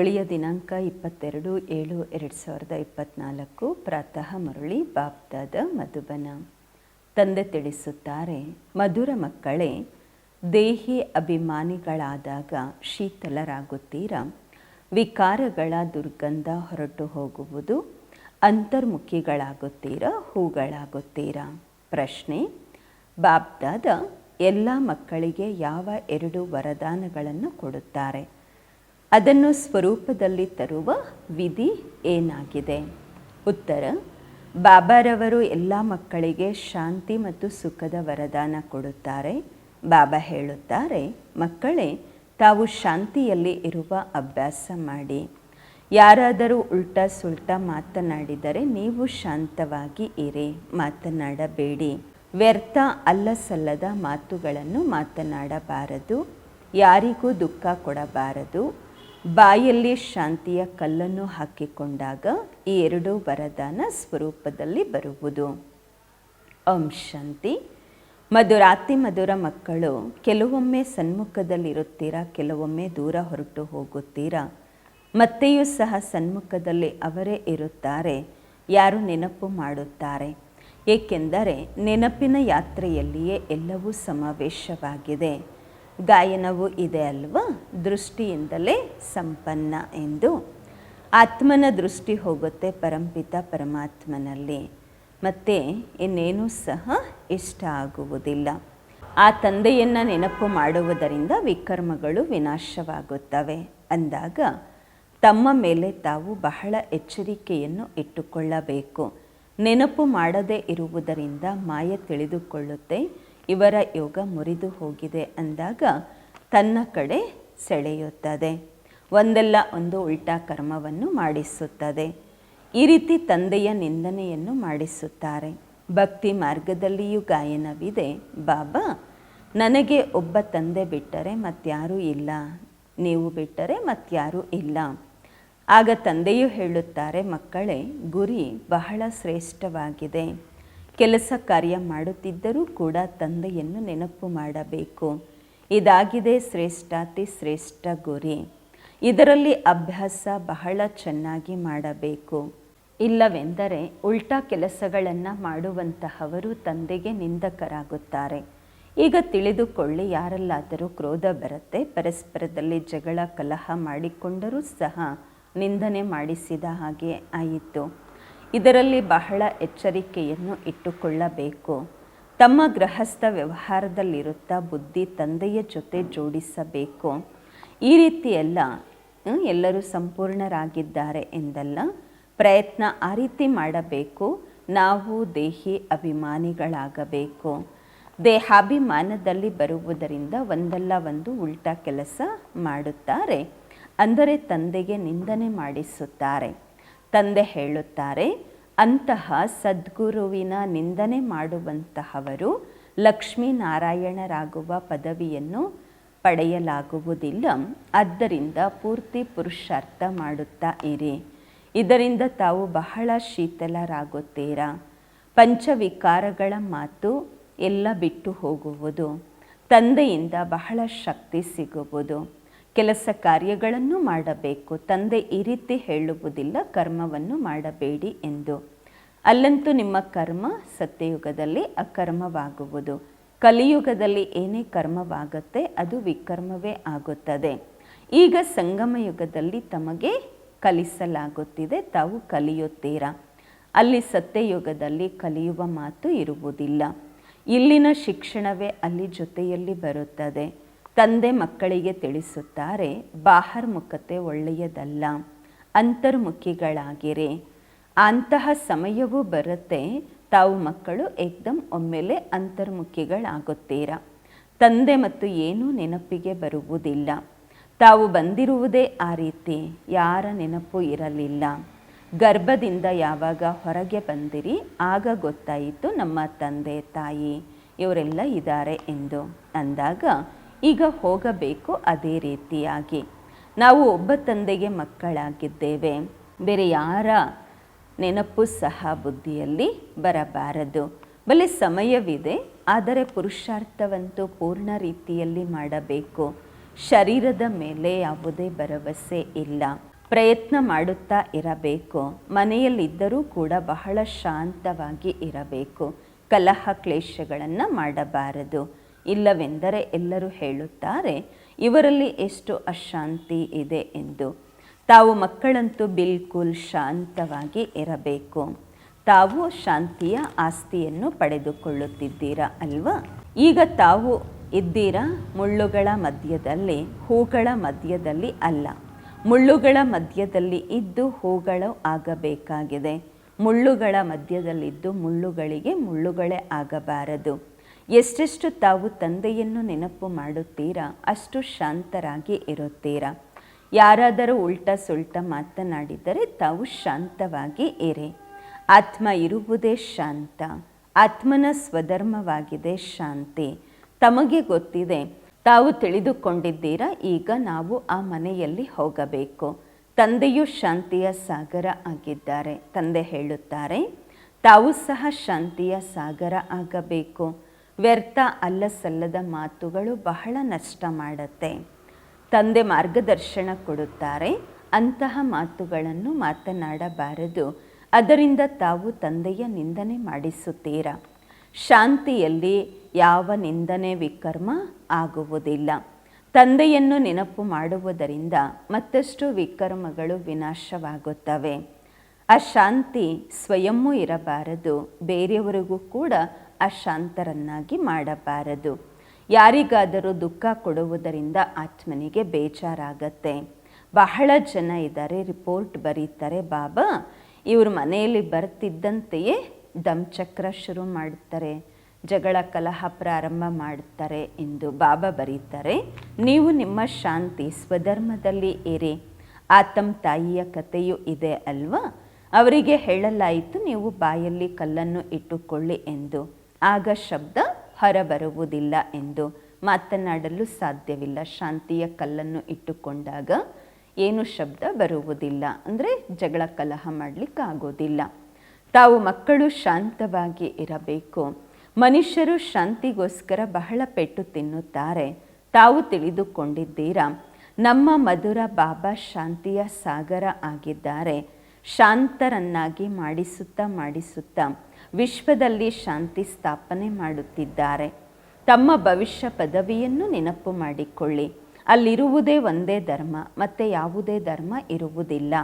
ಮರುಳಿಯ ದಿನಾಂಕ ಇಪ್ಪತ್ತೆರಡು ಏಳು ಎರಡು ಸಾವಿರದ ಇಪ್ಪತ್ನಾಲ್ಕು. ಪ್ರಾತಃ ಮರುಳಿ ಬಾಪ್ದಾದ ಮಧುಬನ. ತಂದೆ ತಿಳಿಸುತ್ತಾರೆ, ಮಧುರ ಮಕ್ಕಳೇ, ದೇಹಿ ಅಭಿಮಾನಿಗಳಾದಾಗ ಶೀತಲರಾಗುತ್ತೀರ? ವಿಕಾರಗಳ ದುರ್ಗಂಧ ಹೊರಟು ಹೋಗುವುದು, ಅಂತರ್ಮುಖಿಗಳಾಗುತ್ತೀರ, ಹೂಗಳಾಗುತ್ತೀರ? ಪ್ರಶ್ನೆ ಬಾಬ್ದಾದ ಎಲ್ಲ ಮಕ್ಕಳಿಗೆ ಯಾವ ಎರಡು ವರದಾನಗಳನ್ನು ಕೊಡುತ್ತಾರೆ? ಅದನ್ನು ಸ್ವರೂಪದಲ್ಲಿ ತರುವ ವಿಧಿ ಏನಾಗಿದೆ? ಉತ್ತರ, ಬಾಬಾರವರು ಎಲ್ಲ ಮಕ್ಕಳಿಗೆ ಶಾಂತಿ ಮತ್ತು ಸುಖದ ವರದಾನ ಕೊಡುತ್ತಾರೆ. ಬಾಬಾ ಹೇಳುತ್ತಾರೆ, ಮಕ್ಕಳೇ, ತಾವು ಶಾಂತಿಯಲ್ಲಿ ಇರುವ ಅಭ್ಯಾಸ ಮಾಡಿ. ಯಾರಾದರೂ ಉಲ್ಟಾ ಸುಲ್ಟ ಮಾತನಾಡಿದರೆ ನೀವು ಶಾಂತವಾಗಿ ಇರಿ, ಮಾತನಾಡಬೇಡಿ. ವ್ಯರ್ಥ, ಅಲ್ಲಸಲ್ಲದ ಮಾತುಗಳನ್ನು ಮಾತನಾಡಬಾರದು. ಯಾರಿಗೂ ದುಃಖ ಕೊಡಬಾರದು. ಬಾಯಲ್ಲಿ ಶಾಂತಿಯ ಕಲ್ಲನ್ನು ಹಾಕಿಕೊಂಡಾಗ ಈ ಎರಡು ವರದಾನ ಸ್ವರೂಪದಲ್ಲಿ ಬರುವುದು. ಓಂ ಶಾಂತಿ. ಮಧುರಾತಿ ಮಧುರ ಮಕ್ಕಳು, ಕೆಲವೊಮ್ಮೆ ಸನ್ಮುಖದಲ್ಲಿರುತ್ತೀರಾ, ಕೆಲವೊಮ್ಮೆ ದೂರ ಹೊರಟು ಹೋಗುತ್ತೀರಾ? ಮತ್ತೆಯೂ ಸಹ ಸನ್ಮುಖದಲ್ಲಿ ಅವರೇ ಇರುತ್ತಾರೆ, ಯಾರು ನೆನಪು ಮಾಡುತ್ತಾರೆ? ಏಕೆಂದರೆ ನೆನಪಿನ ಯಾತ್ರೆಯಲ್ಲಿಯೇ ಎಲ್ಲವೂ ಸಮಾವೇಶವಾಗಿದೆ. ಗಾಯನವೂ ಇದೆ ಅಲ್ವಾ? ದೃಷ್ಟಿಯಿಂದಲೇ ಸಂಪನ್ನ ಎಂದು. ಆತ್ಮನ ದೃಷ್ಟಿ ಹೋಗುತ್ತೆ ಪರಂಪಿತ ಪರಮಾತ್ಮನಲ್ಲಿ. ಮತ್ತು ಇನ್ನೇನೂ ಸಹ ಇಷ್ಟ ಆಗುವುದಿಲ್ಲ. ಆ ತಂದೆಯನ್ನು ನೆನಪು ಮಾಡುವುದರಿಂದ ವಿಕರ್ಮಗಳು ವಿನಾಶವಾಗುತ್ತವೆ. ಅಂದಾಗ ತಮ್ಮ ಮೇಲೆ ತಾವು ಬಹಳ ಎಚ್ಚರಿಕೆಯನ್ನು ಇಟ್ಟುಕೊಳ್ಳಬೇಕು. ನೆನಪು ಮಾಡದೇ ಇರುವುದರಿಂದ ಮಾಯ ತಿಳಿದುಕೊಳ್ಳುತ್ತೆ. ಇವರ ಯೋಗ ಮುರಿದು ಹೋಗಿದೆ ಅಂದಾಗ ತನ್ನ ಕಡೆ ಸೆಳೆಯುತ್ತದೆ. ಒಂದಲ್ಲ ಒಂದು ಉಲ್ಟಾ ಕರ್ಮವನ್ನು ಮಾಡಿಸುತ್ತದೆ. ಈ ರೀತಿ ತಂದೆಯ ನಿಂದನೆಯನ್ನು ಮಾಡಿಸುತ್ತಾರೆ. ಭಕ್ತಿ ಮಾರ್ಗದಲ್ಲಿಯೂ ಗಾಯನವಿದೆ. ಬಾಬಾ, ನನಗೆ ಒಬ್ಬ ತಂದೆ ಬಿಟ್ಟರೆ ಮತ್ಯಾರೂ ಇಲ್ಲ. ನೀವು ಬಿಟ್ಟರೆ ಮತ್ಯಾರೂ ಇಲ್ಲ. ಆಗ ತಂದೆಯು ಹೇಳುತ್ತಾರೆ, ಮಕ್ಕಳೇ, ಗುರಿ ಬಹಳ ಶ್ರೇಷ್ಠವಾಗಿದೆ. ಕೆಲಸ ಕಾರ್ಯ ಮಾಡುತ್ತಿದ್ದರೂ ಕೂಡ ತಂದೆಯನ್ನು ನೆನಪು ಮಾಡಬೇಕು. ಇದಾಗಿದೆ ಶ್ರೇಷ್ಠಾತಿ ಶ್ರೇಷ್ಠ ಗುರಿ. ಇದರಲ್ಲಿ ಅಭ್ಯಾಸ ಬಹಳ ಚೆನ್ನಾಗಿ ಮಾಡಬೇಕು. ಇಲ್ಲವೆಂದರೆ ಉಲ್ಟಾ ಕೆಲಸಗಳನ್ನು ಮಾಡುವಂತಹವರು ತಂದೆಗೆ ನಿಂದಕರಾಗುತ್ತಾರೆ. ಈಗ ತಿಳಿದುಕೊಳ್ಳಿ ಯಾರಲ್ಲಾದರೂ ಕ್ರೋಧ ಬರುತ್ತೆ, ಪರಸ್ಪರದಲ್ಲಿ ಜಗಳ ಕಲಹ ಮಾಡಿಕೊಂಡರೂ ಸಹ ನಿಂದನೆ ಮಾಡಿಸಿದ ಹಾಗೆ ಆಯಿತು. ಇದರಲ್ಲಿ ಬಹಳ ಎಚ್ಚರಿಕೆಯನ್ನು ಇಟ್ಟುಕೊಳ್ಳಬೇಕು. ತಮ್ಮ ಗೃಹಸ್ಥ ವ್ಯವಹಾರದಲ್ಲಿರುತ್ತಾ ಬುದ್ಧಿ ತಂದೆಯ ಜೊತೆ ಜೋಡಿಸಬೇಕು. ಈ ರೀತಿಯೆಲ್ಲ ಎಲ್ಲರೂ ಸಂಪೂರ್ಣರಾಗಿದ್ದಾರೆ ಎಂದಲ್ಲ, ಪ್ರಯತ್ನ ಆ ರೀತಿ ಮಾಡಬೇಕು. ನಾವು ದೇಹಿ ಅಭಿಮಾನಿಗಳಾಗಬೇಕು. ದೇಹಾಭಿಮಾನದಲ್ಲಿ ಬರುವುದರಿಂದ ಒಂದಲ್ಲ ಒಂದು ಉಲ್ಟಾ ಕೆಲಸ ಮಾಡುತ್ತಾರೆ. ಅಂದರೆ ತಂದೆಗೆ ನಿಂದನೆ ಮಾಡಿಸುತ್ತಾರೆ. ತಂದೆ ಹೇಳುತ್ತಾರೆ, ಅಂತಹ ಸದ್ಗುರುವಿನ ನಿಂದನೆ ಮಾಡುವಂತಹವರು ಲಕ್ಷ್ಮೀನಾರಾಯಣರಾಗುವ ಪದವಿಯನ್ನು ಪಡೆಯಲಾಗುವುದಿಲ್ಲ. ಆದ್ದರಿಂದ ಪೂರ್ತಿ ಪುರುಷಾರ್ಥ ಮಾಡುತ್ತಾ ಇರಿ. ಇದರಿಂದ ತಾವು ಬಹಳ ಶೀತಲರಾಗುತ್ತೀರಾ? ಪಂಚವಿಕಾರಗಳ ಮಾತು ಎಲ್ಲ ಬಿಟ್ಟು ಹೋಗುವುದು. ತಂದೆಯಿಂದ ಬಹಳ ಶಕ್ತಿ ಸಿಗುವುದು. ಕೆಲಸ ಕಾರ್ಯಗಳನ್ನು ಮಾಡಬೇಕು. ತಂದೆ ಈ ರೀತಿ ಹೇಳುವುದಿಲ್ಲ, ಕರ್ಮವನ್ನು ಮಾಡಬೇಡಿ ಎಂದು. ಅಲ್ಲಂತೂ ನಿಮ್ಮ ಕರ್ಮ ಸತ್ಯಯುಗದಲ್ಲಿ ಅಕರ್ಮವಾಗುವುದು. ಕಲಿಯುಗದಲ್ಲಿ ಏನೇ ಕರ್ಮವಾಗುತ್ತೆ, ಅದು ವಿಕರ್ಮವೇ ಆಗುತ್ತದೆ. ಈಗ ಸಂಗಮ ಯುಗದಲ್ಲಿ ತಮಗೆ ಕಲಿಸಲಾಗುತ್ತಿದೆ, ತಾವು ಕಲಿಯುತ್ತೀರಾ? ಅಲ್ಲಿ ಸತ್ಯಯುಗದಲ್ಲಿ ಕಲಿಯುವ ಮಾತು ಇರುವುದಿಲ್ಲ. ಇಲ್ಲಿನ ಶಿಕ್ಷಣವೇ ಅಲ್ಲಿ ಜೊತೆಯಲ್ಲಿ ಬರುತ್ತದೆ. ತಂದೆ ಮಕ್ಕಳಿಗೆ ತಿಳಿಸುತ್ತಾರೆ ಬಾಹರ್ಮುಖತೆ ಒಳ್ಳೆಯದಲ್ಲ, ಅಂತರ್ಮುಖಿಗಳಾಗಿರಿ. ಅಂತಹ ಸಮಯವೂ ಬರುತ್ತೆ, ತಾವು ಮಕ್ಕಳು ಏಕ್ದಮ್ ಒಮ್ಮೆಲೆ ಅಂತರ್ಮುಖಿಗಳಾಗುತ್ತೀರಾ. ತಂದೆ ಮತ್ತು ಏನೂ ನೆನಪಿಗೆ ಬರುವುದಿಲ್ಲ. ತಾವು ಬಂದಿರುವುದೇ ಆ ರೀತಿ, ಯಾರ ನೆನಪು ಇರಲಿಲ್ಲ. ಗರ್ಭದಿಂದ ಯಾವಾಗ ಹೊರಗೆ ಬಂದಿರಿ, ಆಗ ಗೊತ್ತಾಯಿತು, ನಮ್ಮ ತಂದೆ ತಾಯಿ ಇವರೆಲ್ಲ ಇದ್ದಾರೆ ಎಂದು. ಅಂದಾಗ ಈಗ ಹೋಗಬೇಕು ಅದೇ ರೀತಿಯಾಗಿ. ನಾವು ಒಬ್ಬ ತಂದೆಗೆ ಮಕ್ಕಳಾಗಿದ್ದೇವೆ. ಬೇರೆ ಯಾರ ನೆನಪು ಸಹ ಬುದ್ಧಿಯಲ್ಲಿ ಬರಬಾರದು. ಬಲೆ ಸಮಯವಿದೆ, ಆದರೆ ಪುರುಷಾರ್ಥವಂತೂ ಪೂರ್ಣ ರೀತಿಯಲ್ಲಿ ಮಾಡಬೇಕು. ಶರೀರದ ಮೇಲೆ ಯಾವುದೇ ಭರವಸೆ ಇಲ್ಲ. ಪ್ರಯತ್ನ ಮಾಡುತ್ತಾ ಇರಬೇಕು. ಮನೆಯಲ್ಲಿದ್ದರೂ ಕೂಡ ಬಹಳ ಶಾಂತವಾಗಿ ಇರಬೇಕು. ಕಲಹ, ಕ್ಲೇಶಗಳನ್ನು ಮಾಡಬಾರದು. ಇಲ್ಲವೆಂದರೆ ಎಲ್ಲರೂ ಹೇಳುತ್ತಾರೆ, ಇವರಲ್ಲಿ ಎಷ್ಟು ಅಶಾಂತಿ ಇದೆ ಎಂದು. ತಾವು ಮಕ್ಕಳಂತೂ ಬಿಲ್ಕುಲ್ ಶಾಂತವಾಗಿ ಇರಬೇಕು. ತಾವು ಶಾಂತಿಯ ಆಸ್ತಿಯನ್ನು ಪಡೆದುಕೊಳ್ಳುತ್ತಿದ್ದೀರಾ ಅಲ್ವಾ? ಈಗ ತಾವು ಇದ್ದೀರಾ? ಮುಳ್ಳುಗಳ ಮಧ್ಯದಲ್ಲಿ, ಹೂಗಳ ಮಧ್ಯದಲ್ಲಿ ಅಲ್ಲ. ಮುಳ್ಳುಗಳ ಮಧ್ಯದಲ್ಲಿ ಇದ್ದು ಹೂಗಳು ಆಗಬೇಕಾಗಿದೆ. ಮುಳ್ಳುಗಳ ಮಧ್ಯದಲ್ಲಿದ್ದು ಮುಳ್ಳುಗಳಿಗೆ ಮುಳ್ಳುಗಳೇ ಆಗಬಾರದು. ಎಷ್ಟೆಷ್ಟು ತಾವು ತಂದೆಯನ್ನು ನೆನಪು ಮಾಡುತ್ತೀರಾ, ಅಷ್ಟು ಶಾಂತರಾಗಿ ಇರುತ್ತೀರಾ. ಯಾರಾದರೂ ಉಲ್ಟ ಸುಲ್ಟ ಮಾತನಾಡಿದರೆ ತಾವು ಶಾಂತವಾಗಿ ಇರಿ. ಆತ್ಮ ಇರುವುದೇ ಶಾಂತ, ಆತ್ಮನ ಸ್ವಧರ್ಮವಾಗಿದೆ ಶಾಂತಿ. ತಮಗೆ ಗೊತ್ತಿದೆ, ತಾವು ತಿಳಿದುಕೊಂಡಿದ್ದೀರಾ, ಈಗ ನಾವು ಆ ಮನೆಯಲ್ಲಿ ಹೋಗಬೇಕು. ತಂದೆಯು ಶಾಂತಿಯ ಸಾಗರ ಆಗಿದ್ದಾರೆ, ತಂದೆ ಹೇಳುತ್ತಾರೆ. ತಾವು ಸಹ ಶಾಂತಿಯ ಸಾಗರ ಆಗಬೇಕು. ವ್ಯರ್ಥ ಅಲ್ಲ ಸಲ್ಲದ ಮಾತುಗಳು ಬಹಳ ನಷ್ಟ ಮಾಡುತ್ತೆ. ತಂದೆ ಮಾರ್ಗದರ್ಶನ ಕೊಡುತ್ತಾರೆ. ಅಂತಹ ಮಾತುಗಳನ್ನು ಮಾತನಾಡಬಾರದು. ಅದರಿಂದ ತಾವು ತಂದೆಯ ನಿಂದನೆ ಮಾಡಿಸುತ್ತೀರಾ. ಶಾಂತಿಯಲ್ಲಿ ಯಾವ ನಿಂದನೆ ವಿಕರ್ಮ ಆಗುವುದಿಲ್ಲ. ತಂದೆಯನ್ನು ನೆನಪು ಮಾಡುವುದರಿಂದ ಮತ್ತಷ್ಟು ವಿಕರ್ಮಗಳು ವಿನಾಶವಾಗುತ್ತವೆ. ಆ ಶಾಂತಿ ಇರಬಾರದು. ಬೇರೆಯವರಿಗೂ ಕೂಡ ಅಶಾಂತರನ್ನಾಗಿ ಮಾಡಬಾರದು. ಯಾರಿಗಾದರೂ ದುಃಖ ಕೊಡುವುದರಿಂದ ಆತ್ಮನಿಗೆ ಬೇಜಾರಾಗತ್ತೆ. ಬಹಳ ಜನ ಇದ್ದಾರೆ, ರಿಪೋರ್ಟ್ ಬರೀತಾರೆ, ಬಾಬಾ, ಇವರು ಮನೆಯಲ್ಲಿ ಬರ್ತಿದ್ದಂತೆಯೇ ದಂಚಕ್ರ ಶುರು ಮಾಡ್ತಾರೆ, ಜಗಳ ಕಲಹ ಪ್ರಾರಂಭ ಮಾಡ್ತಾರೆ ಎಂದು ಬಾಬಾ ಬರೀತಾರೆ. ನೀವು ನಿಮ್ಮ ಶಾಂತಿ ಸ್ವಧರ್ಮದಲ್ಲಿ ಇರಿ. ಆತಮ್ ತಾಯಿಯ ಕಥೆಯೂ ಇದೆ ಅಲ್ವಾ? ಅವರಿಗೆ ಹೇಳಲಾಯಿತು, ನೀವು ಬಾಯಲ್ಲಿ ಕಲ್ಲನ್ನು ಇಟ್ಟುಕೊಳ್ಳಿ ಎಂದು. ಆಗ ಶಬ್ದ ಹೊರಬರುವುದಿಲ್ಲ ಎಂದು ಮಾತನಾಡಲು ಸಾಧ್ಯವಿಲ್ಲ. ಶಾಂತಿಯ ಕಲ್ಲನ್ನು ಇಟ್ಟುಕೊಂಡಾಗ ಏನು ಶಬ್ದ ಬರುವುದಿಲ್ಲ. ಅಂದರೆ ಜಗಳ ಕಲಹ ಮಾಡಲಿಕ್ಕಾಗೋದಿಲ್ಲ ತಾವು ಮಕ್ಕಳು ಶಾಂತವಾಗಿ ಇರಬೇಕು. ಮನುಷ್ಯರು ಶಾಂತಿಗೋಸ್ಕರ ಬಹಳ ಪೆಟ್ಟು ತಿನ್ನುತ್ತಾರೆ. ತಾವು ತಿಳಿದುಕೊಂಡಿದ್ದೀರಾ? ನಮ್ಮ ಮಧುರ ಬಾಬಾ ಶಾಂತಿಯ ಸಾಗರ ಆಗಿದ್ದಾರೆ. ಶಾಂತರನ್ನಾಗಿ ಮಾಡಿಸುತ್ತಾ ಮಾಡಿಸುತ್ತಾ ವಿಶ್ವದಲ್ಲಿ ಶಾಂತಿ ಸ್ಥಾಪನೆ ಮಾಡುತ್ತಿದ್ದಾರೆ. ತಮ್ಮ ಭವಿಷ್ಯ ಪದವಿಯನ್ನು ನೆನಪು ಮಾಡಿಕೊಳ್ಳಿ. ಅಲ್ಲಿರುವುದೇ ಒಂದೇ ಧರ್ಮ, ಮತ್ತು ಯಾವುದೇ ಧರ್ಮ ಇರುವುದಿಲ್ಲ.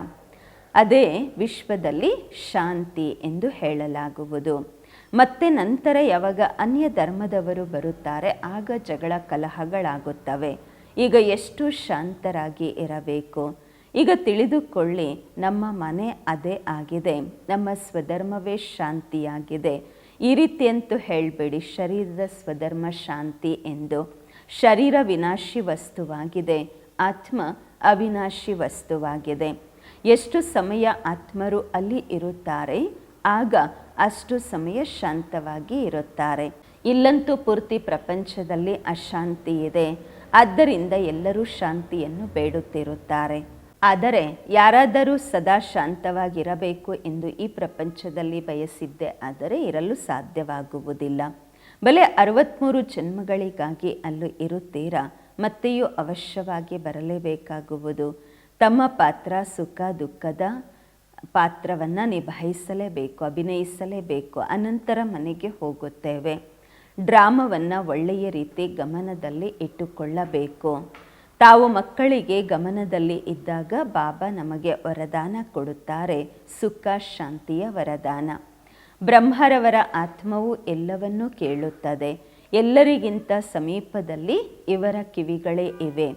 ಅದೇ ವಿಶ್ವದಲ್ಲಿ ಶಾಂತಿ ಎಂದು ಹೇಳಲಾಗುವುದು. ಮತ್ತೆ ನಂತರ ಯಾವಾಗ ಅನ್ಯ ಧರ್ಮದವರು ಬರುತ್ತಾರೆ, ಆಗ ಜಗಳ ಕಲಹಗಳಾಗುತ್ತವೆ. ಈಗ ಎಷ್ಟು ಶಾಂತರಾಗಿ ಇರಬೇಕು? ಈಗ ತಿಳಿದುಕೊಳ್ಳಿ, ನಮ್ಮ ಮನೆ ಅದೇ ಆಗಿದೆ, ನಮ್ಮ ಸ್ವಧರ್ಮವೇ ಶಾಂತಿಯಾಗಿದೆ. ಈ ರೀತಿಯಂತೂ ಹೇಳಬೇಡಿ, ಶರೀರದ ಸ್ವಧರ್ಮ ಶಾಂತಿ ಎಂದು. ಶರೀರ ವಿನಾಶಿ ವಸ್ತುವಾಗಿದೆ, ಆತ್ಮ ಅವಿನಾಶಿ ವಸ್ತುವಾಗಿದೆ. ಎಷ್ಟು ಸಮಯ ಆತ್ಮರು ಅಲ್ಲಿ ಇರುತ್ತಾರೆ, ಆಗ ಅಷ್ಟು ಸಮಯ ಶಾಂತವಾಗಿ ಇರುತ್ತಾರೆ. ಇಲ್ಲಂತೂ ಪೂರ್ತಿ ಪ್ರಪಂಚದಲ್ಲಿ ಅಶಾಂತಿ ಇದೆ, ಆದ್ದರಿಂದ ಎಲ್ಲರೂ ಶಾಂತಿಯನ್ನು ಬೇಡುತ್ತಿರುತ್ತಾರೆ. ಆದರೆ ಯಾರಾದರೂ ಸದಾ ಶಾಂತವಾಗಿರಬೇಕು ಎಂದು ಈ ಪ್ರಪಂಚದಲ್ಲಿ ಬಯಸಿದ್ದೆ ಆದರೆ ಇರಲು ಸಾಧ್ಯವಾಗುವುದಿಲ್ಲ. ಬಲೆ ಅರವತ್ತ್ಮೂರು ಜನ್ಮಗಳಿಗಾಗಿ ಅಲ್ಲೂ ಇರುತ್ತೀರಾ? ಮತ್ತೆಯೂ ಅವಶ್ಯವಾಗಿ ಬರಲೇಬೇಕಾಗುವುದು. ತಮ್ಮ ಪಾತ್ರ ಸುಖ ದುಃಖದ ಪಾತ್ರವನ್ನು ನಿಭಾಯಿಸಲೇಬೇಕು, ಅಭಿನಯಿಸಲೇಬೇಕು, ಅನಂತರ ಮನೆಗೆ ಹೋಗುತ್ತೇವೆ. ಡ್ರಾಮವನ್ನು ಒಳ್ಳೆಯ ರೀತಿ ಗಮನದಲ್ಲಿ ಇಟ್ಟುಕೊಳ್ಳಬೇಕು. ತಾವು ಮಕ್ಕಳಿಗೆ ಗಮನದಲ್ಲಿ ಇದ್ದಾಗ ಬಾಬಾ ನಮಗೆ ವರದಾನ ಕೊಡುತ್ತಾರೆ, ಸುಖ, ಶಾಂತಿಯ ವರದಾನ. ಬ್ರಹ್ಮರವರ ಆತ್ಮವು ಎಲ್ಲವನ್ನೂ ಕೇಳುತ್ತದೆ. ಎಲ್ಲರಿಗಿಂತ ಸಮೀಪದಲ್ಲಿ ಇವರ ಕಿವಿಗಳೇ ಇವೆ.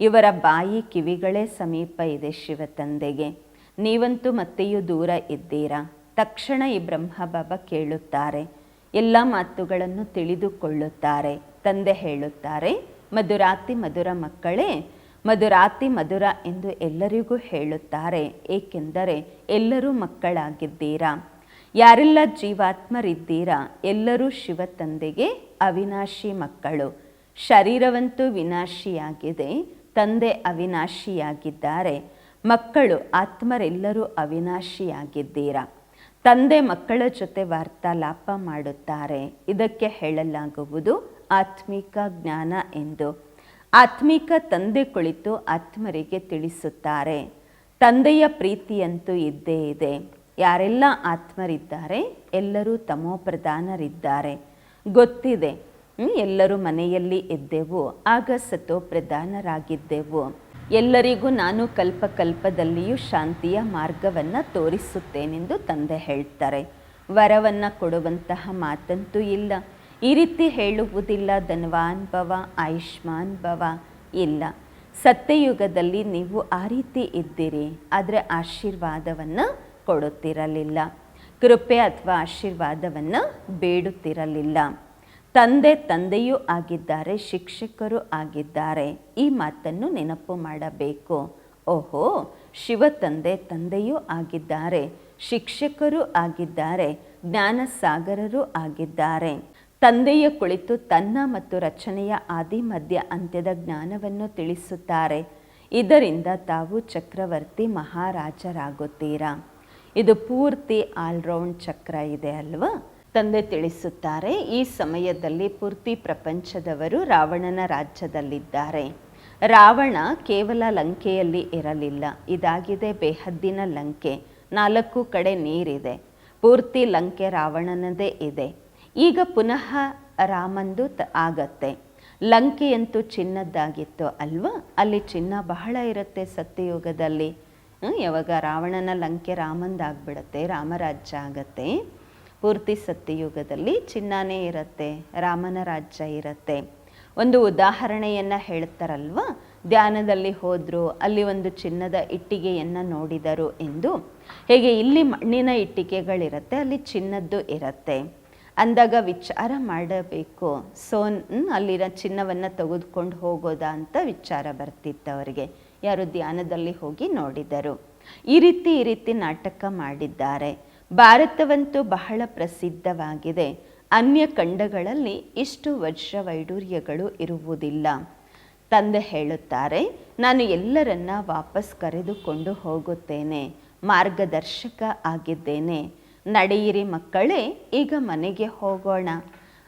ಇವರ ಬಾಯಿ ಕಿವಿಗಳೇ ಸಮೀಪ ಇದೆ ಶಿವ ತಂದೆಗೆ. ನೀವಂತೂ ಮತ್ತೆಯೂ ದೂರ ಇದ್ದೀರಾ? ತಕ್ಷಣ ಈ ಬ್ರಹ್ಮ ಬಾಬಾ ಕೇಳುತ್ತಾರೆ. ಎಲ್ಲ ಮಾತುಗಳನ್ನು ತಿಳಿದುಕೊಳ್ಳುತ್ತಾರೆ. ತಂದೆ ಹೇಳುತ್ತಾರೆ ಮಧುರಾತಿ ಮಧುರ ಮಕ್ಕಳೇ, ಮಧುರಾತಿ ಮಧುರ ಎಂದು ಎಲ್ಲರಿಗೂ ಹೇಳುತ್ತಾರೆ. ಏಕೆಂದರೆ ಎಲ್ಲರೂ ಮಕ್ಕಳಾಗಿದ್ದೀರಾ? ಯಾರೆಲ್ಲ ಜೀವಾತ್ಮರಿದ್ದೀರಾ? ಎಲ್ಲರೂ ಶಿವ ತಂದೆಗೆ ಅವಿನಾಶಿ ಮಕ್ಕಳು. ಶರೀರವಂತೂ ವಿನಾಶಿಯಾಗಿದೆ, ತಂದೆ ಅವಿನಾಶಿಯಾಗಿದ್ದಾರೆ. ಮಕ್ಕಳು ಆತ್ಮರೆಲ್ಲರೂ ಅವಿನಾಶಿಯಾಗಿದ್ದೀರಾ? ತಂದೆ ಮಕ್ಕಳ ಜೊತೆ ವಾರ್ತಾಲಾಪ ಮಾಡುತ್ತಾರೆ. ಇದಕ್ಕೆ ಹೇಳಲಾಗುವುದು ಆತ್ಮಿಕ ಜ್ಞಾನ ಎಂದು ಆತ್ಮಿಕ ತಂದೆ ಕುಳಿತು ಆತ್ಮರಿಗೆ ತಿಳಿಸುತ್ತಾರೆ. ತಂದೆಯ ಪ್ರೀತಿಯಂತೂ ಇದ್ದೇ ಇದೆ. ಯಾರೆಲ್ಲ ಆತ್ಮರಿದ್ದಾರೆ, ಎಲ್ಲರೂ ತಮೋಪ್ರಧಾನರಿದ್ದಾರೆ ಗೊತ್ತಿದೆ ಎಲ್ಲರೂ ಮನೆಯಲ್ಲಿ ಇದ್ದೆವು, ಆಗ ಸತೋ ಪ್ರಧಾನರಾಗಿದ್ದೆವು. ಎಲ್ಲರಿಗೂ ನಾನು ಕಲ್ಪ ಕಲ್ಪದಲ್ಲಿಯೂ ಶಾಂತಿಯ ಮಾರ್ಗವನ್ನು ತೋರಿಸುತ್ತೇನೆಂದು ತಂದೆ ಹೇಳ್ತಾರೆ. ವರವನ್ನು ಕೊಡುವಂತಹ ಮಾತಂತೂ ಇಲ್ಲ. ಈ ರೀತಿ ಹೇಳುವುದಿಲ್ಲ ಧನ್ವಾನ್ ಭವ, ಆಯುಷ್ಮಾನ್ ಭವ. ಇಲ್ಲ. ಸತ್ಯಯುಗದಲ್ಲಿ ನೀವು ಆ ರೀತಿ ಇದ್ದೀರಿ, ಆದರೆ ಆಶೀರ್ವಾದವನ್ನು ಕೊಡುತ್ತಿರಲಿಲ್ಲ. ಕೃಪೆ ಅಥವಾ ಆಶೀರ್ವಾದವನ್ನು ಬೇಡುತ್ತಿರಲಿಲ್ಲ. ತಂದೆ ತಂದೆಯೂ ಆಗಿದ್ದಾರೆ, ಶಿಕ್ಷಕರು ಆಗಿದ್ದಾರೆ. ಈ ಮಾತನ್ನು ನೆನಪು ಮಾಡಬೇಕು. ಓಹೋ, ಶಿವ ತಂದೆ ತಂದೆಯೂ ಆಗಿದ್ದಾರೆ, ಶಿಕ್ಷಕರು ಆಗಿದ್ದಾರೆ, ಜ್ಞಾನಸಾಗರರು ಆಗಿದ್ದಾರೆ. ತಂದೆಯ ಕುಳಿತು ತನ್ನ ಮತ್ತು ರಚನೆಯ ಆದಿ ಮಧ್ಯ ಅಂತ್ಯದ ಜ್ಞಾನವನ್ನು ತಿಳಿಸುತ್ತಾರೆ. ಇದರಿಂದ ತಾವು ಚಕ್ರವರ್ತಿ ಮಹಾರಾಜರಾಗುತ್ತೀರಾ? ಇದು ಪೂರ್ತಿ ಆಲ್ರೌಂಡ್ ಚಕ್ರ ಇದೆ ಅಲ್ವಾ? ತಂದೆ ತಿಳಿಸುತ್ತಾರೆ, ಈ ಸಮಯದಲ್ಲಿ ಪೂರ್ತಿ ಪ್ರಪಂಚದವರು ರಾವಣನ ರಾಜ್ಯದಲ್ಲಿದ್ದಾರೆ. ರಾವಣ ಕೇವಲ ಲಂಕೆಯಲ್ಲಿ ಇರಲಿಲ್ಲ, ಇದಾಗಿದೆ ಬೇಹದ್ದಿನ ಲಂಕೆ, ನಾಲ್ಕು ಕಡೆ ನೀರಿದೆ. ಪೂರ್ತಿ ಲಂಕೆ ರಾವಣನದೇ ಇದೆ. ಈಗ ಪುನಃ ರಾಮಂದು ತ ಆಗತ್ತೆ. ಲಂಕೆಯಂತೂ ಚಿನ್ನದ್ದಾಗಿತ್ತು ಅಲ್ವಾ? ಅಲ್ಲಿ ಚಿನ್ನ ಬಹಳ ಇರುತ್ತೆ ಸತ್ಯಯುಗದಲ್ಲಿ. ಯಾವಾಗ ರಾವಣನ ಲಂಕೆ ರಾಮಂದಾಗ್ಬಿಡತ್ತೆ, ರಾಮರಾಜ್ಯ ಆಗತ್ತೆ. ಪೂರ್ತಿ ಸತ್ಯಯುಗದಲ್ಲಿ ಚಿನ್ನನೇ ಇರುತ್ತೆ, ರಾಮನ ರಾಜ್ಯ ಇರುತ್ತೆ. ಒಂದು ಉದಾಹರಣೆಯನ್ನು ಹೇಳ್ತಾರಲ್ವ? ಧ್ಯಾನದಲ್ಲಿ ಹೋದರು, ಅಲ್ಲಿ ಒಂದು ಚಿನ್ನದ ಇಟ್ಟಿಗೆಯನ್ನು ನೋಡಿದರು ಎಂದು. ಹೇಗೆ ಇಲ್ಲಿ ಮಣ್ಣಿನ ಇಟ್ಟಿಗೆಗಳಿರುತ್ತೆ, ಅಲ್ಲಿ ಚಿನ್ನದ್ದು ಇರುತ್ತೆ. ಅಂದಾಗ ವಿಚಾರ ಮಾಡಬೇಕು. ಸೋ ಅಲ್ಲಿರೋ ಚಿನ್ನವನ್ನು ತೆಗೆದುಕೊಂಡು ಹೋಗೋದಾ ಅಂತ ವಿಚಾರ ಬರ್ತಿತ್ತು ಅವರಿಗೆ. ಯಾರು ಧ್ಯಾನದಲ್ಲಿ ಹೋಗಿ ನೋಡಿದರು. ಈ ರೀತಿ ಈ ರೀತಿ ನಾಟಕ ಮಾಡಿದ್ದಾರೆ. ಭಾರತವಂತೂ ಬಹಳ ಪ್ರಸಿದ್ಧವಾಗಿದೆ. ಅನ್ಯ ಖಂಡಗಳಲ್ಲಿ ಇಷ್ಟು ವರ್ಷ ವೈಡೂರ್ಯಗಳು ಇರುವುದಿಲ್ಲ. ತಂದೆ ಹೇಳುತ್ತಾರೆ, ನಾನು ಎಲ್ಲರನ್ನ ವಾಪಸ್ ಕರೆದುಕೊಂಡು ಹೋಗುತ್ತೇನೆ. ಮಾರ್ಗದರ್ಶಕ ಆಗಿದ್ದೇನೆ. ನಡೆಯಿರಿ ಮಕ್ಕಳೇ, ಈಗ ಮನೆಗೆ ಹೋಗೋಣ.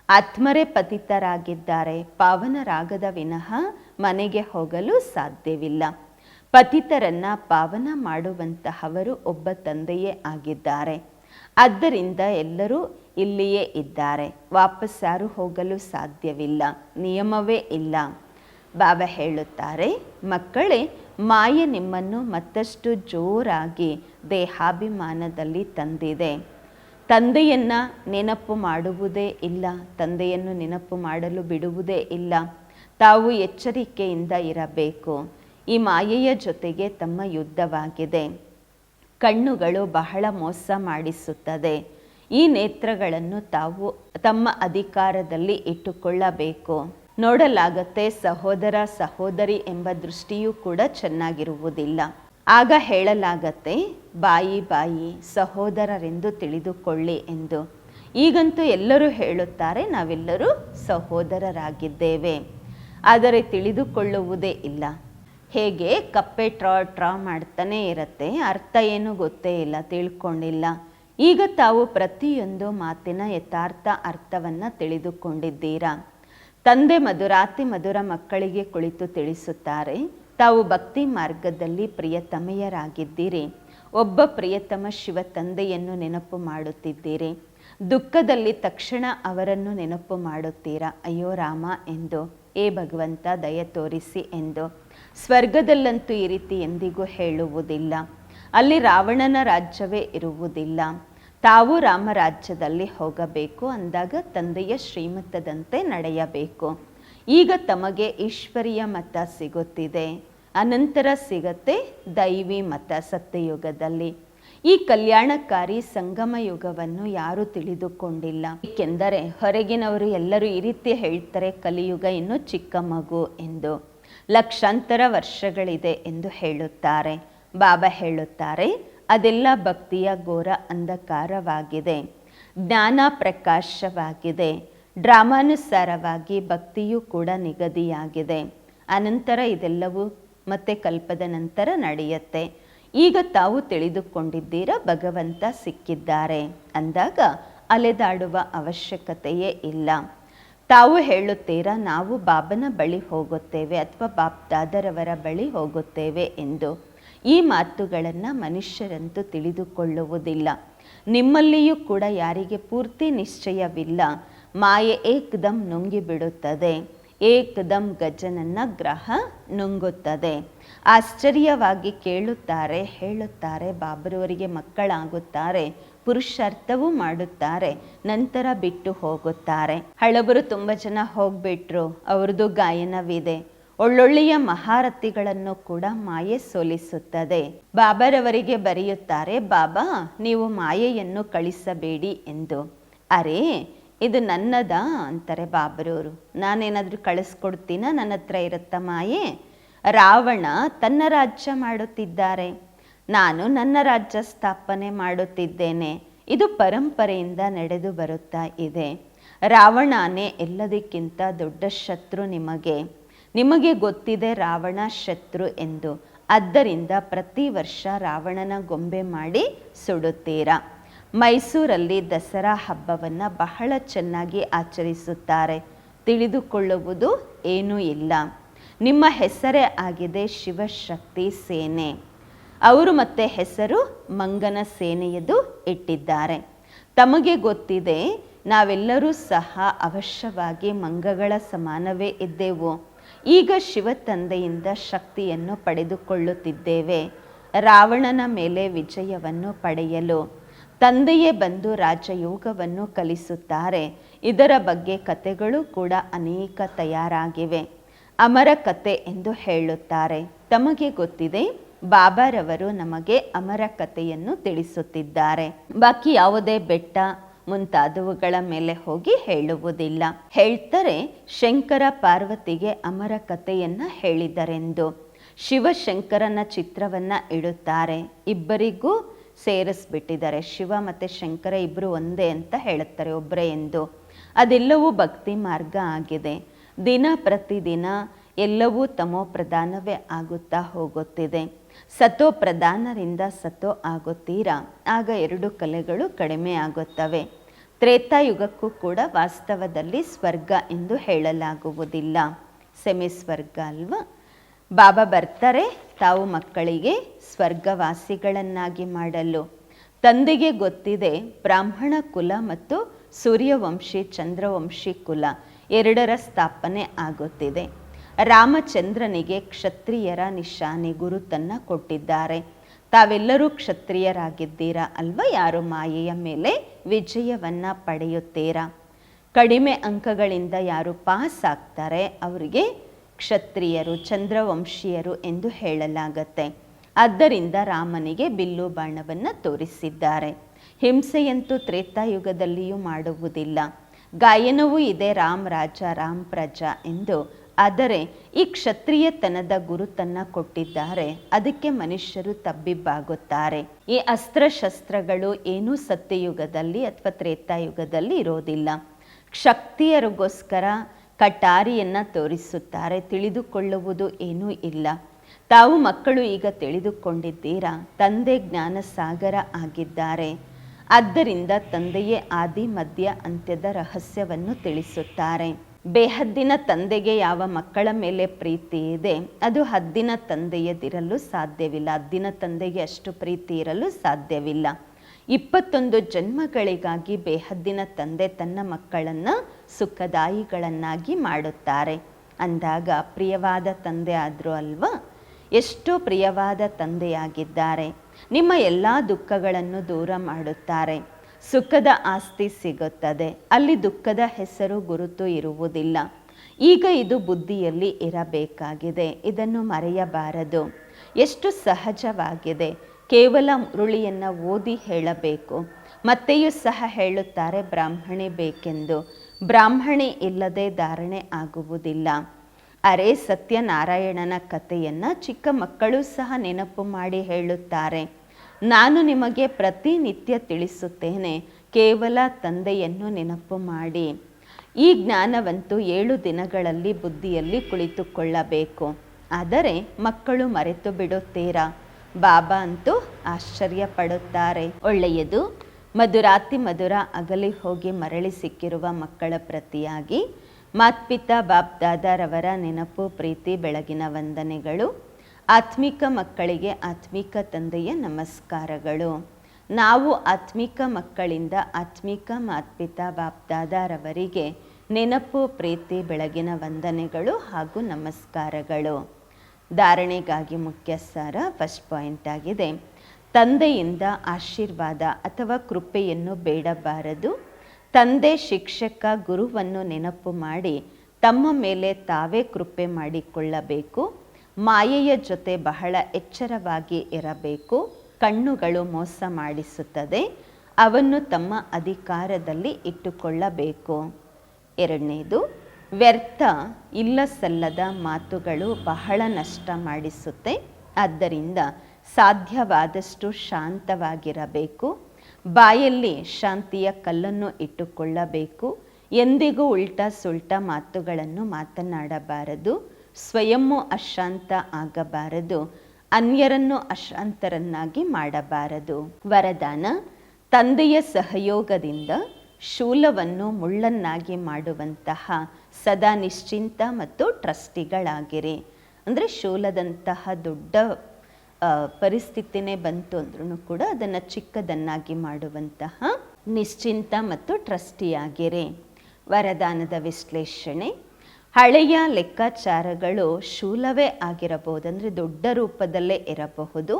ಆತ್ಮರೇ ಪತಿತರಾಗಿದ್ದಾರೆ. ಪಾವನರಾಗದ ವಿನಃ ಮನೆಗೆ ಹೋಗಲು ಸಾಧ್ಯವಿಲ್ಲ. ಪತಿತರನ್ನ ಪಾವನ ಮಾಡುವಂತಹವರು ಒಬ್ಬ ತಂದೆಯೇ ಆಗಿದ್ದಾರೆ. ಆದ್ದರಿಂದ ಎಲ್ಲರೂ ಇಲ್ಲಿಯೇ ಇದ್ದಾರೆ. ವಾಪಸ್ಸಾರು ಹೋಗಲು ಸಾಧ್ಯವಿಲ್ಲ. ನಿಯಮವೇ ಇಲ್ಲ. ಬಾಬಾ ಹೇಳುತ್ತಾರೆ, ಮಕ್ಕಳೇ, ಮಾಯೆ ನಿಮ್ಮನ್ನು ಮತ್ತಷ್ಟು ಜೋರಾಗಿ ದೇಹಾಭಿಮಾನದಲ್ಲಿ ತಂದಿದೆ. ತಂದೆಯನ್ನು ನೆನಪು ಮಾಡುವುದೇ ಇಲ್ಲ, ತಂದೆಯನ್ನು ನೆನಪು ಮಾಡಲು ಬಿಡುವುದೇ ಇಲ್ಲ. ತಾವು ಎಚ್ಚರಿಕೆಯಿಂದ ಇರಬೇಕು. ಈ ಮಾಯೆಯ ಜೊತೆಗೆ ತಮ್ಮ ಯುದ್ಧವಾಗಿದೆ. ಕಣ್ಣುಗಳು ಬಹಳ ಮೋಸ ಮಾಡಿಸುತ್ತದೆ. ಈ ನೇತ್ರಗಳನ್ನು ತಾವು ತಮ್ಮ ಅಧಿಕಾರದಲ್ಲಿ ಇಟ್ಟುಕೊಳ್ಳಬೇಕು. ನೋಡಲಾಗತ್ತೆ ಸಹೋದರ ಸಹೋದರಿ ಎಂಬ ದೃಷ್ಟಿಯೂ ಕೂಡ ಚೆನ್ನಾಗಿರುವುದಿಲ್ಲ. ಆಗ ಹೇಳಲಾಗತ್ತೆ, ಬಾಯಿ ಬಾಯಿ, ಸಹೋದರರೆಂದು ತಿಳಿದುಕೊಳ್ಳಿ ಎಂದು. ಈಗಂತೂ ಎಲ್ಲರೂ ಹೇಳುತ್ತಾರೆ, ನಾವೆಲ್ಲರೂ ಸಹೋದರರಾಗಿದ್ದೇವೆ. ಆದರೆ ತಿಳಿದುಕೊಳ್ಳುವುದೇ ಇಲ್ಲ. ಹೇಗೆ? ಕಪ್ಪೆ ಟ್ರಾ ಟ್ರಾ ಮಾಡ್ತಾನೇ ಇರತ್ತೆ. ಅರ್ಥ ಏನೂ ಗೊತ್ತೇ ಇಲ್ಲ, ತಿಳ್ಕೊಂಡಿಲ್ಲ. ಈಗ ತಾವು ಪ್ರತಿಯೊಂದು ಮಾತಿನ ಯಥಾರ್ಥ ಅರ್ಥವನ್ನು ತಿಳಿದುಕೊಂಡಿದ್ದೀರಾ? ತಂದೆ ಮಧುರಾತಿ ಮಧುರ ಮಕ್ಕಳಿಗೆ ಕುಳಿತು ತಿಳಿಸುತ್ತಾರೆ ತಾವು ಭಕ್ತಿ ಮಾರ್ಗದಲ್ಲಿ ಪ್ರಿಯತಮೆಯರಾಗಿದ್ದೀರಿ. ಒಬ್ಬ ಪ್ರಿಯತಮ ಶಿವ ತಂದೆಯನ್ನು ನೆನಪು ಮಾಡುತ್ತಿದ್ದೀರಿ. ದುಃಖದಲ್ಲಿ ತಕ್ಷಣ ಅವರನ್ನು ನೆನಪು ಮಾಡುತ್ತೀರಾ? ಅಯ್ಯೋ ರಾಮ ಎಂದು, ಏ ಭಗವಂತ ದಯ ತೋರಿಸಿ ಎಂದು. ಸ್ವರ್ಗದಲ್ಲಂತೂ ಈ ರೀತಿ ಎಂದಿಗೂ ಹೇಳುವುದಿಲ್ಲ. ಅಲ್ಲಿ ರಾವಣನ ರಾಜ್ಯವೇ ಇರುವುದಿಲ್ಲ. ತಾವು ರಾಮರಾಜ್ಯದಲ್ಲಿ ಹೋಗಬೇಕು ಅಂದಾಗ ತಂದೆಯ ಶ್ರೀಮಂತದಂತೆ ನಡೆಯಬೇಕು. ಈಗ ತಮಗೆ ಈಶ್ವರಿಯ ಮತ ಸಿಗುತ್ತಿದೆ. ಅನಂತರ ಸಿಗತ್ತೆ ದೈವಿ ಮತ ಸತ್ಯಯುಗದಲ್ಲಿ. ಈ ಕಲ್ಯಾಣಕಾರಿ ಸಂಗಮ ಯುಗವನ್ನು ಯಾರು ತಿಳಿದುಕೊಂಡಿಲ್ಲ. ಏಕೆಂದರೆ ಹೊರಗಿನವರು ಎಲ್ಲರೂ ಈ ರೀತಿ ಹೇಳ್ತಾರೆ, ಕಲಿಯುಗ ಇನ್ನು ಚಿಕ್ಕ ಮಗು ಎಂದು. ಲಕ್ಷಾಂತರ ವರ್ಷಗಳಿದೆ ಎಂದು ಹೇಳುತ್ತಾರೆ. ಬಾಬಾ ಹೇಳುತ್ತಾರೆ, ಅದೆಲ್ಲ ಭಕ್ತಿಯ ಘೋರ ಅಂಧಕಾರವಾಗಿದೆ. ಜ್ಞಾನ ಪ್ರಕಾಶವಾಗಿದೆ. ಡ್ರಾಮಾನುಸಾರವಾಗಿ ಭಕ್ತಿಯೂ ಕೂಡ ನಿಗದಿಯಾಗಿದೆ. ಅನಂತರ ಇದೆಲ್ಲವೂ ಮತ್ತೆ ಕಲ್ಪದ ನಂತರ ನಡೆಯುತ್ತೆ. ಈಗ ತಾವು ತಿಳಿದುಕೊಂಡಿದ್ದೀರ ಭಗವಂತ ಸಿಕ್ಕಿದ್ದಾರೆ. ಅಂದಾಗ ಅಲೆದಾಡುವ ಅವಶ್ಯಕತೆಯೇ ಇಲ್ಲ. ತಾವು ಹೇಳುತ್ತೀರಾ ನಾವು ಬಾಬನ ಬಳಿ ಹೋಗುತ್ತೇವೆ ಅಥವಾ ಬಾಬ್ ದಾದರವರ ಬಳಿ ಹೋಗುತ್ತೇವೆ ಎಂದು. ಈ ಮಾತುಗಳನ್ನು ಮನುಷ್ಯರಂತೂ ತಿಳಿದುಕೊಳ್ಳುವುದಿಲ್ಲ. ನಿಮ್ಮಲ್ಲಿಯೂ ಕೂಡ ಯಾರಿಗೆ ಪೂರ್ತಿ ನಿಶ್ಚಯವಿಲ್ಲ. ಮಾಯೆ ಏಕ್ದಮ್ ನುಂಗಿಬಿಡುತ್ತದೆ ಏಕ್ದಮ್ ಗಜನನ್ನ ಗ್ರಹ ನುಂಗುತ್ತದೆ. ಆಶ್ಚರ್ಯವಾಗಿ ಕೇಳುತ್ತಾರೆ, ಹೇಳುತ್ತಾರೆ, ಬಾಬರವರಿಗೆ ಮಕ್ಕಳಾಗುತ್ತಾರೆ, ಪುರುಷಾರ್ಥವೂ ಮಾಡುತ್ತಾರೆ, ನಂತರ ಬಿಟ್ಟು ಹೋಗುತ್ತಾರೆ. ಹಳಬರು ತುಂಬ ಜನ ಹೋಗ್ಬಿಟ್ರು, ಅವ್ರದ್ದು ಗಾಯನವಿದೆ. ಒಳ್ಳೊಳ್ಳೆಯ ಮಹಾರಥಿಗಳನ್ನು ಕೂಡ ಮಾಯೆ ಸೋಲಿಸುತ್ತದೆ. ಬಾಬರವರಿಗೆ ಬರೆಯುತ್ತಾರೆ, ಬಾಬಾ, ನೀವು ಮಾಯೆಯನ್ನು ಕಳಿಸಬೇಡಿ ಎಂದು. ಅರೇ ಇದು ನನ್ನದಾ ಅಂತಾರೆ ಬಾಬರವರು ನಾನೇನಾದರೂ ಕಳಿಸ್ಕೊಡ್ತೀನ? ನನ್ನ ಹತ್ರ ಇರುತ್ತ ಮಾಯೆ? ರಾವಣ ತನ್ನ ರಾಜ್ಯ ಮಾಡುತ್ತಿದ್ದಾರೆ. ನಾನು ನನ್ನ ರಾಜ್ಯ ಸ್ಥಾಪನೆ ಮಾಡುತ್ತಿದ್ದೇನೆ. ಇದು ಪರಂಪರೆಯಿಂದ ನಡೆದು ಬರುತ್ತಾ ಇದೆ. ರಾವಣನೇ ಎಲ್ಲದಕ್ಕಿಂತ ದೊಡ್ಡ ಶತ್ರು ನಿಮಗೆ. ನಿಮಗೆ ಗೊತ್ತಿದೆ ರಾವಣ ಶತ್ರು ಎಂದು. ಆದ್ದರಿಂದ ಪ್ರತಿ ವರ್ಷ ರಾವಣನ ಗೊಂಬೆ ಮಾಡಿ ಸುಡುತ್ತೀರಾ? ಮೈಸೂರಲ್ಲಿ ದಸರಾ ಹಬ್ಬವನ್ನು ಬಹಳ ಚೆನ್ನಾಗಿ ಆಚರಿಸುತ್ತಾರೆ. ತಿಳಿದುಕೊಳ್ಳುವುದು ಏನೂ ಇಲ್ಲ. ನಿಮ್ಮ ಹೆಸರೇ ಆಗಿದೆ ಶಿವಶಕ್ತಿ ಸೇನೆ. ಅವರು ಮತ್ತೆ ಹೆಸರು ಮಂಗನ ಸೇನೆಯದು ಇಟ್ಟಿದ್ದಾರೆ. ತಮಗೆ ಗೊತ್ತಿದೆ, ನಾವೆಲ್ಲರೂ ಸಹ ಅವಶ್ಯವಾಗಿ ಮಂಗಗಳ ಸಮಾನವೇ ಇದ್ದೆವು. ಈಗ ಶಿವ ತಂದೆಯಿಂದ ಶಕ್ತಿಯನ್ನು ಪಡೆದುಕೊಳ್ಳುತ್ತಿದ್ದೇವೆ. ರಾವಣನ ಮೇಲೆ ವಿಜಯವನ್ನು ಪಡೆಯಲು ತಂದೆಯೇ ಬಂದು ರಾಜಯೋಗವನ್ನು ಕಲಿಸುತ್ತಾರೆ. ಇದರ ಬಗ್ಗೆ ಕಥೆಗಳು ಕೂಡ ಅನೇಕ ತಯಾರಾಗಿವೆ. ಅಮರ ಕತೆ ಎಂದು ಹೇಳುತ್ತಾರೆ. ತಮಗೆ ಗೊತ್ತಿದೆ, ಬಾಬಾರವರು ನಮಗೆ ಅಮರ ಕಥೆಯನ್ನು ತಿಳಿಸುತ್ತಿದ್ದಾರೆ. ಬಾಕಿ ಯಾವುದೇ ಬೆಟ್ಟ ಮುಂತಾದವುಗಳ ಮೇಲೆ ಹೋಗಿ ಹೇಳುವುದಿಲ್ಲ. ಹೇಳ್ತಾರೆ, ಶಂಕರ ಪಾರ್ವತಿಗೆ ಅಮರ ಕಥೆಯನ್ನು ಹೇಳಿದರೆಂದು. ಶಿವಶಂಕರನ ಚಿತ್ರವನ್ನ ಇಡುತ್ತಾರೆ. ಇಬ್ಬರಿಗೂ ಸೇರಿಸ್ಬಿಟ್ಟಿದ್ದಾರೆ. ಶಿವ ಮತ್ತು ಶಂಕರ ಇಬ್ಬರು ಒಂದೇ ಅಂತ ಹೇಳುತ್ತಾರೆ ಒಬ್ಬರೇ ಎಂದು. ಅದೆಲ್ಲವೂ ಭಕ್ತಿ ಮಾರ್ಗ ಆಗಿದೆ. ದಿನ ಪ್ರತಿದಿನ ಎಲ್ಲವೂ ತಮೋ ಪ್ರಧಾನವೇ ಆಗುತ್ತಾ ಹೋಗುತ್ತಿದೆ. ಸತೋ ಪ್ರಧಾನರಿಂದ ಸತೋ ಆಗುತ್ತೀರಾ? ಆಗ ಎರಡು ಕಲೆಗಳು ಕಡಿಮೆ ಆಗುತ್ತವೆ. ತ್ರೇತಾಯುಗಕ್ಕೂ ಕೂಡ ವಾಸ್ತವದಲ್ಲಿ ಸ್ವರ್ಗ ಎಂದು ಹೇಳಲಾಗುವುದಿಲ್ಲ. ಸೆಮಿ ಸ್ವರ್ಗ ಅಲ್ವಾ? ಬಾಬಾ ಬರ್ತಾರೆ ತಾವು ಮಕ್ಕಳಿಗೆ ಸ್ವರ್ಗವಾಸಿಗಳನ್ನಾಗಿ ಮಾಡಲು. ತಂದೆಗೆ ಗೊತ್ತಿದೆ ಬ್ರಾಹ್ಮಣ ಕುಲ ಮತ್ತು ಸೂರ್ಯವಂಶಿ, ಚಂದ್ರವಂಶಿ ಕುಲ ಎರಡರ ಸ್ಥಾಪನೆ ಆಗುತ್ತಿದೆ. ರಾಮಚಂದ್ರನಿಗೆ ಕ್ಷತ್ರಿಯರ ನಿಶಾನೆ ಗುರುತನ್ನು ಕೊಟ್ಟಿದ್ದಾರೆ. ತಾವೆಲ್ಲರೂ ಕ್ಷತ್ರಿಯರಾಗಿದ್ದೀರಾ ಅಲ್ವಾ? ಯಾರು ಮಾಯೆಯ ಮೇಲೆ ವಿಜಯವನ್ನು ಪಡೆಯುತ್ತೀರಾ? ಕಡಿಮೆ ಅಂಕಗಳಿಂದ ಯಾರು ಪಾಸ್ ಆಗ್ತಾರೆ ಅವರಿಗೆ ಕ್ಷತ್ರಿಯರು, ಚಂದ್ರವಂಶೀಯರು ಎಂದು ಹೇಳಲಾಗತ್ತೆ. ಆದ್ದರಿಂದ ರಾಮನಿಗೆ ಬಿಲ್ಲು ಬಾಣವನ್ನು ತೋರಿಸಿದ್ದಾರೆ. ಹಿಂಸೆಯಂತೂ ತ್ರೇತಾಯುಗದಲ್ಲಿಯೂ ಮಾಡುವುದಿಲ್ಲ. ಗಾಯನವೂ ಇದೆ ರಾಮ್ ರಾಜ, ರಾಮ್ ಪ್ರಜಾ ಎಂದು. ಆದರೆ ಈ ಕ್ಷತ್ರಿಯತನದ ಗುರುತನ್ನು ಕೊಟ್ಟಿದ್ದಾರೆ. ಅದಕ್ಕೆ ಮನುಷ್ಯರು ತಬ್ಬಿಬ್ಬಾಗುತ್ತಾರೆ. ಈ ಅಸ್ತ್ರಶಸ್ತ್ರಗಳು ಏನೂ ಸತ್ಯಯುಗದಲ್ಲಿ ಅಥವಾ ತ್ರೇತಾಯುಗದಲ್ಲಿ ಇರೋದಿಲ್ಲ. ಶಕ್ತಿಯರಿಗೋಸ್ಕರ ಕಟಾರಿಯನ್ನ ತೋರಿಸುತ್ತಾರೆ. ತಿಳಿದುಕೊಳ್ಳುವುದು ಏನೂ ಇಲ್ಲ. ತಾವು ಮಕ್ಕಳು ಈಗ ತಿಳಿದುಕೊಂಡಿದ್ದೀರಾ? ತಂದೆ ಜ್ಞಾನ ಸಾಗರ ಆಗಿದ್ದಾರೆ. ಆದ್ದರಿಂದ ತಂದೆಯೇ ಆದಿ, ಮಧ್ಯ, ಅಂತ್ಯದ ರಹಸ್ಯವನ್ನು ತಿಳಿಸುತ್ತಾರೆ. ಬೇಹದ್ದಿನ ತಂದೆಗೆ ಯಾವ ಮಕ್ಕಳ ಮೇಲೆ ಪ್ರೀತಿ ಇದೆ? ಅದು ಹದ್ದಿನ ತಂದೆಯದಿರಲು ಸಾಧ್ಯವಿಲ್ಲ. ಹದ್ದಿನ ತಂದೆಗೆ ಅಷ್ಟು ಪ್ರೀತಿ ಇರಲು ಸಾಧ್ಯವಿಲ್ಲ. ಇಪ್ಪತ್ತೊಂದು ಜನ್ಮಗಳಿಗಾಗಿ ಬೇಹದ್ದಿನ ತಂದೆ ತನ್ನ ಮಕ್ಕಳನ್ನು ಸುಖದಾಯಿಗಳನ್ನಾಗಿ ಮಾಡುತ್ತಾರೆ. ಅಂದಾಗ ಪ್ರಿಯವಾದ ತಂದೆ ಆದರೂ ಅಲ್ವಾ? ಎಷ್ಟು ಪ್ರಿಯವಾದ ತಂದೆಯಾಗಿದ್ದಾರೆ. ನಿಮ್ಮ ಎಲ್ಲ ದುಃಖಗಳನ್ನು ದೂರ ಮಾಡುತ್ತಾರೆ. ಸುಖದ ಆಸ್ತಿ ಸಿಗುತ್ತದೆ. ಅಲ್ಲಿ ದುಃಖದ ಹೆಸರು ಗುರುತು ಇರುವುದಿಲ್ಲ. ಈಗ ಇದು ಬುದ್ಧಿಯಲ್ಲಿ ಇರಬೇಕಾಗಿದೆ. ಇದನ್ನು ಮರೆಯಬಾರದು. ಎಷ್ಟು ಸಹಜವಾಗಿದೆ. ಕೇವಲ ಮುರುಳಿಯನ್ನು ಓದಿ ಹೇಳಬೇಕು. ಮತ್ತೆಯೂ ಸಹ ಹೇಳುತ್ತಾರೆ, ಬ್ರಾಹ್ಮಣಿ ಬೇಕೆಂದು. ಬ್ರಾಹ್ಮಣಿ ಇಲ್ಲದೆ ಧಾರಣೆ ಆಗುವುದಿಲ್ಲ. ಅರೆ ಸತ್ಯನಾರಾಯಣನ ಕಥೆಯನ್ನು ಚಿಕ್ಕ ಮಕ್ಕಳು ಸಹ ನೆನಪು ಮಾಡಿ ಹೇಳುತ್ತಾರೆ. ನಾನು ನಿಮಗೆ ಪ್ರತಿನಿತ್ಯ ತಿಳಿಸುತ್ತೇನೆ, ಕೇವಲ ತಂದೆಯನ್ನು ನೆನಪು ಮಾಡಿ. ಈ ಜ್ಞಾನವಂತೂ ಏಳು ದಿನಗಳಲ್ಲಿ ಬುದ್ಧಿಯಲ್ಲಿ ಕುಳಿತುಕೊಳ್ಳಬೇಕು. ಆದರೆ ಮಕ್ಕಳು ಮರೆತು ಬಿಡುತ್ತೀರಾ? ಬಾಬಾ ಅಂತೂ ಆಶ್ಚರ್ಯ ಪಡುತ್ತಾರೆ. ಒಳ್ಳೆಯದು, ಮಧುರಾತಿ ಮಧುರ ಅಗಲಿ ಹೋಗಿ ಮರಳಿ ಸಿಕ್ಕಿರುವ ಮಕ್ಕಳ ಪ್ರತಿಯಾಗಿ ಮಾತ್ಪಿತಾ ಬಾಬ್ ದಾದಾರವರ ನೆನಪು, ಪ್ರೀತಿ, ಬೆಳಗಿನ ವಂದನೆಗಳು, ಆತ್ಮಿಕ ಮಕ್ಕಳಿಗೆ ಆತ್ಮಿಕ ತಂದೆಯ ನಮಸ್ಕಾರಗಳು. ನಾವು ಆತ್ಮಿಕ ಮಕ್ಕಳಿಂದ ಆತ್ಮಿಕ ಮಾತ್ಪಿತಾ ಬಾಪ್ದಾದಾರವರಿಗೆ ನೆನಪು, ಪ್ರೀತಿ, ಬೆಳಗಿನ ವಂದನೆಗಳು ಹಾಗೂ ನಮಸ್ಕಾರಗಳು. ಧಾರಣೆಗಾಗಿ ಮುಖ್ಯ ಸಾರ ಫಸ್ಟ್ ಪಾಯಿಂಟ್ ಆಗಿದೆ. ತಂದೆಯಿಂದ ಆಶೀರ್ವಾದ ಅಥವಾ ಕೃಪೆಯನ್ನು ಬೇಡಬಾರದು. ತಂದೆ ಶಿಕ್ಷಕ ಗುರುವನ್ನು ನೆನಪು ಮಾಡಿ, ತಮ್ಮ ಮೇಲೆ ತಾವೇ ಕೃಪೆ ಮಾಡಿಕೊಳ್ಳಬೇಕು. ಮಾಯೆಯ ಜೊತೆ ಬಹಳ ಎಚ್ಚರವಾಗಿ ಇರಬೇಕು. ಕಣ್ಣುಗಳು ಮೋಸ ಮಾಡಿಸುತ್ತದೆ. ಅವನ್ನು ತಮ್ಮ ಅಧಿಕಾರದಲ್ಲಿ ಇಟ್ಟುಕೊಳ್ಳಬೇಕು. ಎರಡನೇದು ವ್ಯರ್ಥ ಇಲ್ಲ ಸಲ್ಲದ ಮಾತುಗಳು ಬಹಳ ನಷ್ಟ ಮಾಡಿಸುತ್ತೆ. ಆದ್ದರಿಂದ ಸಾಧ್ಯವಾದಷ್ಟು ಶಾಂತವಾಗಿರಬೇಕು. ಬಾಯಲ್ಲಿ ಶಾಂತಿಯ ಕಲ್ಲನ್ನು ಇಟ್ಟುಕೊಳ್ಳಬೇಕು. ಎಂದಿಗೂ ಉಲ್ಟಾ ಸುಲ್ಟ ಮಾತುಗಳನ್ನು ಮಾತನಾಡಬಾರದು. ಸ್ವಯಂ ಅಶಾಂತ ಆಗಬಾರದು. ಅನ್ಯರನ್ನು ಅಶಾಂತರನ್ನಾಗಿ ಮಾಡಬಾರದು. ವರದಾನ, ತಂದೆಯ ಸಹಯೋಗದಿಂದ ಶೂಲವನ್ನು ಮುಳ್ಳನ್ನಾಗಿ ಮಾಡುವಂತಹ ಸದಾ ನಿಶ್ಚಿಂತ ಮತ್ತು ಟ್ರಸ್ಟಿಗಳಾಗಿರಿ. ಅಂದರೆ ಶೂಲದಂತಹ ದೊಡ್ಡ ಪರಿಸ್ಥಿತಿನೇ ಬಂತು ಅಂದ್ರೂ ಕೂಡ ಅದನ್ನು ಚಿಕ್ಕದನ್ನಾಗಿ ಮಾಡುವಂತಹ ನಿಶ್ಚಿಂತ ಮತ್ತು ಟ್ರಸ್ಟಿಯಾಗಿರಿ. ವರದಾನದ ವಿಶ್ಲೇಷಣೆ. ಹಳೆಯ ಲೆಕ್ಕಾಚಾರಗಳು ಶೂಲವೇ ಆಗಿರಬಹುದು ಅಂದರೆ ದೊಡ್ಡ ರೂಪದಲ್ಲೇ ಇರಬಹುದು.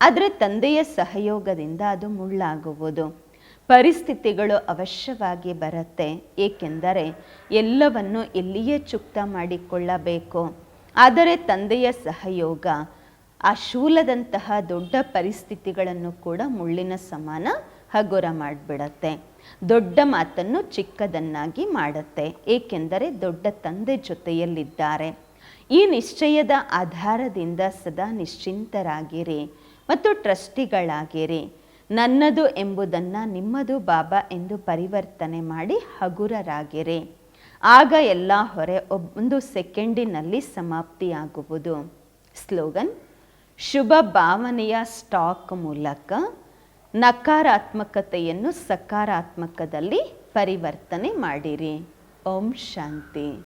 ಆದರೆ ತಂದೆಯ ಸಹಯೋಗದಿಂದ ಅದು ಮುಳ್ಳಾಗುವುದು. ಪರಿಸ್ಥಿತಿಗಳು ಅವಶ್ಯವಾಗಿ ಬರುತ್ತೆ. ಏಕೆಂದರೆ ಎಲ್ಲವನ್ನು ಇಲ್ಲಿಯೇ ಚುಕ್ತ ಮಾಡಿಕೊಳ್ಳಬೇಕು. ಆದರೆ ತಂದೆಯ ಸಹಯೋಗ, ಆ ಶೂಲದಂತಹ ದೊಡ್ಡ ಪರಿಸ್ಥಿತಿಗಳನ್ನು ಕೂಡ ಮುಳ್ಳಿನ ಸಮಾನ ಹಗುರ ಮಾಡಿಬಿಡತ್ತೆ. ದೊಡ್ಡ ಮಾತನ್ನು ಚಿಕ್ಕದನ್ನಾಗಿ ಮಾಡುತ್ತೆ. ಏಕೆಂದರೆ ದೊಡ್ಡ ತಂದೆ ಜೊತೆಯಲ್ಲಿದ್ದಾರೆ. ಈ ನಿಶ್ಚಯದ ಆಧಾರದಿಂದ ಸದಾ ನಿಶ್ಚಿಂತರಾಗಿರಿ ಮತ್ತು ಟ್ರಸ್ಟಿಗಳಾಗಿರಿ. ನನ್ನದು ಎಂಬುದನ್ನು ನಿಮ್ಮದು ಬಾಬಾ ಎಂದು ಪರಿವರ್ತನೆ ಮಾಡಿ ಹಗುರರಾಗಿರಿ. ಆಗ ಎಲ್ಲ ಹೊರೆ ಒಂದು ಸೆಕೆಂಡಿನಲ್ಲಿ ಸಮಾಪ್ತಿಯಾಗುವುದು. ಸ್ಲೋಗನ್, ಶುಭ ಭಾವನೆಯ ಸ್ಟಾಕ್ ಮೂಲಕ ನಕಾರಾತ್ಮಕತೆಯನ್ನು ಸಕಾರಾತ್ಮಕದಲ್ಲಿ ಪರಿವರ್ತನೆ ಮಾಡಿರಿ. ಓಂ ಶಾಂತಿ.